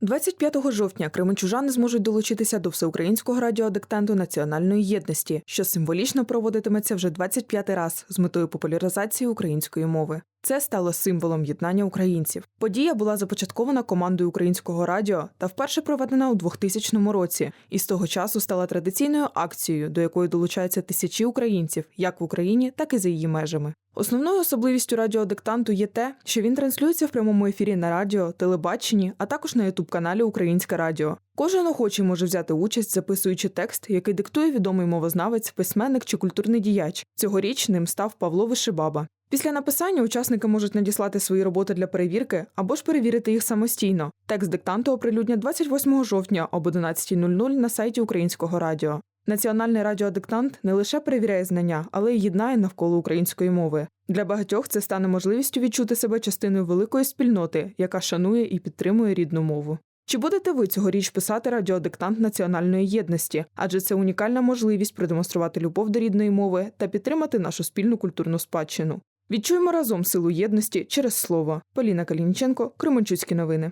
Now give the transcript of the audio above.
25 жовтня кременчужани зможуть долучитися до всеукраїнського радіодиктанту національної єдності, що символічно проводитиметься вже 25 раз з метою популяризації української мови. Це стало символом єднання українців. Подія була започаткована командою українського радіо та вперше проведена у 2000 році, і з того часу стала традиційною акцією, до якої долучаються тисячі українців, як в Україні, так і за її межами. Основною особливістю радіодиктанту є те, що він транслюється в прямому ефірі на радіо, телебаченні, а також на ютуб-каналі Українське Радіо. Кожен охочий може взяти участь, записуючи текст, який диктує відомий мовознавець, письменник чи культурний діяч. Цьогоріч ним став Павло Вишибаба. Після написання учасники можуть надіслати свої роботи для перевірки або ж перевірити їх самостійно. Текст диктанту оприлюднять 28 жовтня об 11.00 на сайті Українського радіо. Національний радіодиктант не лише перевіряє знання, але й єднає навколо української мови. Для багатьох це стане можливістю відчути себе частиною великої спільноти, яка шанує і підтримує рідну мову. Чи будете ви цьогоріч писати радіодиктант національної єдності? Адже це унікальна можливість продемонструвати любов до рідної мови та підтримати нашу спільну культурну спадщину. Відчуємо разом силу єдності через слово. Поліна Калініченко, Кременчуцькі новини.